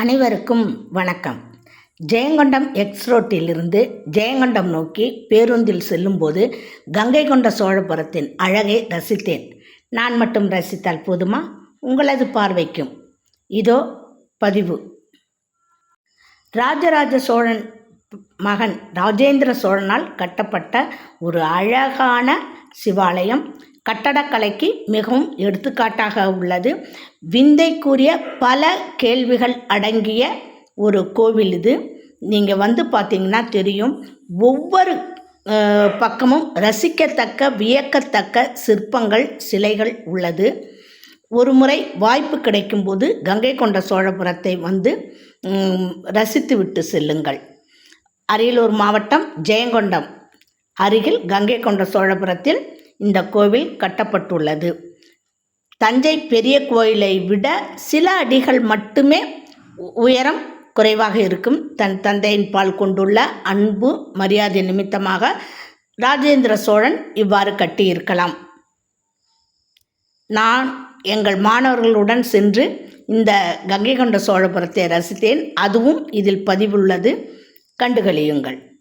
அனைவருக்கும் வணக்கம். ஜெயங்கொண்டம் எக்ஸ் ரோட்டிலிருந்து ஜெயங்கொண்டம் நோக்கி பேருந்தில் செல்லும்போது கங்கை கொண்ட சோழபுரத்தின் அழகை ரசித்தேன். நான் மட்டும் ரசித்தால் போதுமா? உங்களது பார்வைக்கும். இதோ பதிவு. ராஜராஜ சோழன் மகன் ராஜேந்திர சோழனால் கட்டப்பட்ட ஒரு அழகான சிவாலயம். கட்டடக்கலைக்கு மிகவும் எடுத்துக்காட்டாக உள்ளது. விந்தைக்குரிய பல கேள்விகள் அடங்கிய ஒரு கோவில் இது. நீங்கள் வந்து பார்த்தீங்கன்னா தெரியும். ஒவ்வொரு பக்கமும் ரசிக்கத்தக்க வியக்கத்தக்க சிற்பங்கள் சிலைகள் உள்ளது. ஒரு முறை வாய்ப்பு கிடைக்கும்போது கங்கை கொண்ட சோழபுரத்தை வந்து ரசித்து ரசித்துவிட்டு செல்லுங்கள். அரியலூர் மாவட்டம் ஜெயங்கொண்டம் அருகில் கங்கை கொண்ட சோழபுரத்தில் இந்த கோவில் கட்டப்பட்டுள்ளது. தஞ்சை பெரிய கோயிலை விட சில அடிகள் மட்டுமே உ- உயரம் குறைவாக இருக்கும். தன் தந்தையின் பால் கொண்டுள்ள அன்பு மரியாதை நிமித்தமாக ராஜேந்திர சோழன் இவ்வாறு கட்டியிருக்கலாம். நான் எங்கள் மாணவர்களுடன் சென்று இந்த கங்கை கொண்ட சோழபுரத்தை ரசித்தேன். அதுவும் இதில் பதிவுள்ளது. கண்டுகளியுங்கள்.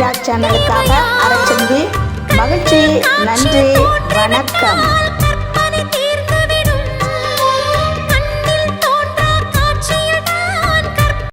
அறம் சேனலுக்காக அரசந்தி மகிழ்ச்சி நன்றி வணக்கம்.